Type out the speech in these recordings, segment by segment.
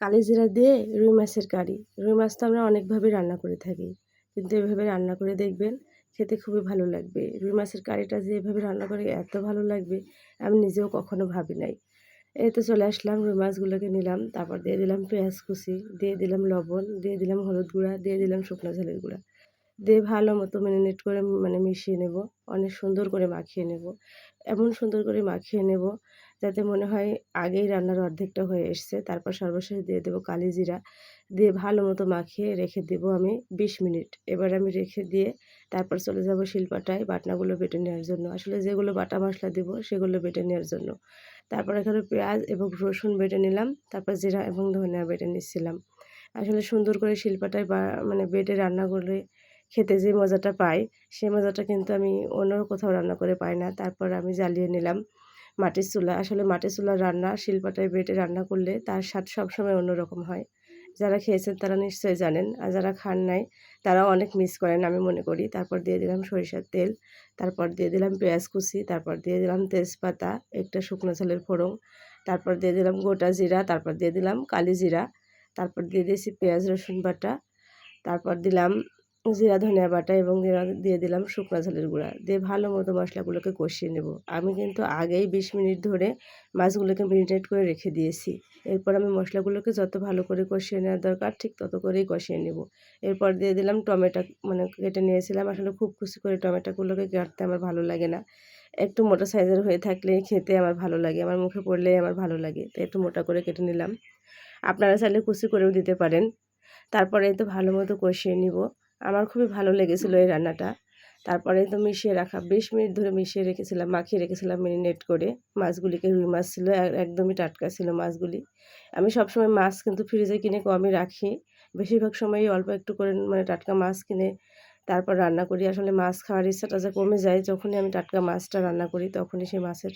কালিজিরা দিয়ে রুই মাছের কারি। রুই মাছ তো আমরা অনেকভাবে রান্না করে থাকি। কিন্তু এভাবে রান্না করে দেখবেন, খেতে খুবই ভালো লাগবে। রুই মাছের কারিটা যে এভাবে রান্না করে এত ভালো লাগবে, আমি নিজেও কখনো ভাবি নাই। এই তো চলে আসলাম, রুই মাছগুলোকে নিলাম। তারপর দিয়ে দিলাম পেঁয়াজ কুচি, দিয়ে দিলাম লবণ, দিয়ে দিলাম হলুদ গুঁড়া, দিয়ে দিলাম শুকনো ঝালের গুঁড়া। দিয়ে ভালো মতো ম্যারিনেট করে মানে মিশিয়ে নেব। অনেক সুন্দর করে মাখিয়ে নেব। এমন সুন্দর করে মাখিয়ে নেব যাতে মনে হয় আগেই রান্নার অর্ধেকটা হয়ে এসছে। তারপর সর্বশেষ দিয়ে দেবো কালি জিরা। দিয়ে ভালো মতো মাখিয়ে রেখে দেব আমি বিশ মিনিট। এবার আমি রেখে দিয়ে তারপর চলে যাব শিলপাটায় বাটনাগুলো বেটে নেওয়ার জন্য। আসলে যেগুলো বাটা মশলা দেবো সেগুলো বেটে নেওয়ার জন্য। তারপর এখানে পেঁয়াজ এবং রসুন বেটে নিলাম। তারপর জিরা এবং ধনিয়া বেটে নিচ্ছিলাম। আসলে সুন্দর করে শিলপাটায় বা মানে বেটে রান্না করলে খেতে যে মজাটা পাই, সেই মজাটা কিন্তু আমি অন্য কোথাও রান্না করে পাই না। তারপর আমি জ্বালিয়ে নিলাম মাটির চুলা। আসলে মাটির চুলার রান্না শিলপাটায় বেটে রান্না করলে তার স্বাদ সবসময় অন্যরকম হয়। যারা খেয়েছেন তারা নিশ্চয়ই জানেন আর যারা খান নাই তারাও অনেক মিস করেন আমি মনে করি। তারপর দিয়ে দিলাম সরিষার তেল, তারপর দিয়ে দিলাম পেঁয়াজ কুচি, তারপর দিয়ে দিলাম তেজপাতা, একটা শুকনো ঝালের ফোড়ন, তারপর দিয়ে দিলাম গোটা জিরা, তারপর দিয়ে দিলাম কালি জিরা, তারপর দিয়ে দিয়েছি পেঁয়াজ রসুন বাটা, তারপর দিলাম জিরা, ধনিয়া বাটা এবং দিয়ে দিলাম শুকনো ঝালের গুঁড়া। দিয়ে ভালো মতো মশলাগুলোকে কষিয়ে নেব। আমি কিন্তু আগেই বিশ মিনিট ধরে মাছগুলোকে মেরিনেট করে রেখে দিয়েছি। এরপর আমি মশলাগুলোকে যত ভালো করে কষিয়ে নেওয়ার দরকার, ঠিক তত করেই কষিয়ে নেব। এরপর দিয়ে দিলাম টমেটো মানে কেটে নিয়েছিলাম। আসলে খুব খুশি করে টমেটোগুলোকে কাটতে আমার ভালো লাগে না। একটু মোটা সাইজের হয়ে থাকলে খেতে আমার ভালো লাগে, আমার মুখে পড়লেই আমার ভালো লাগে। তো একটু মোটা করে কেটে নিলাম। আপনারা চাইলে কুচি করেও দিতে পারেন। তারপরে তো ভালো মতো কষিয়ে নিব। আমার খুবই ভালো লেগেছিলো এই রান্নাটা। তারপরে তো মিশিয়ে রাখা, বিশ মিনিট ধরে মিশিয়ে রেখেছিলাম, মাখিয়ে রেখেছিলাম মেরিনেট করে। মাছগুলিকে রুই মাছ ছিল একদমই টাটকা ছিল মাছগুলি। আমি সবসময় মাছ কিন্তু ফ্রিজে কিনে কমই রাখি। বেশিরভাগ সময়ই অল্প একটু করে মানে টাটকা মাছ কিনে তারপর রান্না করি। আসলে মাছ খাওয়ার ইচ্ছাটা যে কমে যায়, যখনই আমি টাটকা মাছটা রান্না করি, তখনই সেই মাছের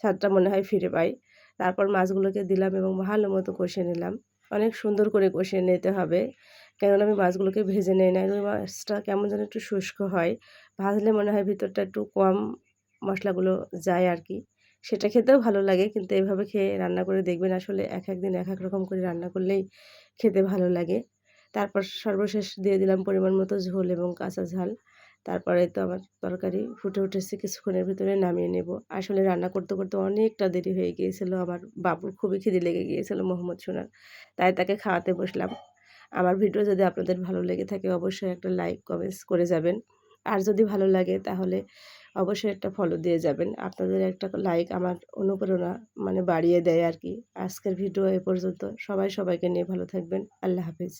স্বাদটা মনে হয় ফিরে পাই। তারপর মাছগুলোকে দিলাম এবং ভালো মতো কষিয়ে নিলাম। অনেক সুন্দর করে কষিয়ে নিতে হবে। কেননা আমি মাছগুলোকে ভেজে নেই না রুই মাছটা কেমন যেন একটু শুষ্ক হয়। ভাজলে মনে হয় ভিতরটা একটু কম মশলাগুলো যায় আর কি সেটা খেতেও ভালো লাগে, কিন্তু এভাবে খেয়ে রান্না করে দেখবেন আসলে এক এক দিন এক এক রকম করে রান্না করলেই খেতে ভালো লাগে। তারপর সর্বশেষ দিয়ে দিলাম পরিমাণ মতো ঝোল এবং কাঁচা ঝাল। তারপরে তো আমার তরকারি ফুটে উঠেছে, কিছুক্ষণের ভিতরে নামিয়ে নেব। আসলে রান্না করতে করতে অনেকটা দেরি হয়ে গিয়েছিল। আমার বাবুর খুবই খিদে লেগে গিয়েছিল মোহাম্মদ সোনার, তাই তাকে খাওয়াতে বসলাম। আমার ভিডিও যদি আপনাদের ভালো লেগে থাকে, অবশ্যই একটা লাইক কমেন্টস করে যাবেন। আর যদি ভালো লাগে, তাহলে অবশ্যই একটা ফলো দিয়ে যাবেন। আপনাদের একটা লাইক আমার অনুপ্রেরণা মানে বাড়িয়ে দেয় আর কি। আজকের ভিডিও এ পর্যন্ত সবাই সবাইকে নিয়ে ভালো থাকবেন। আল্লাহ হাফিজ।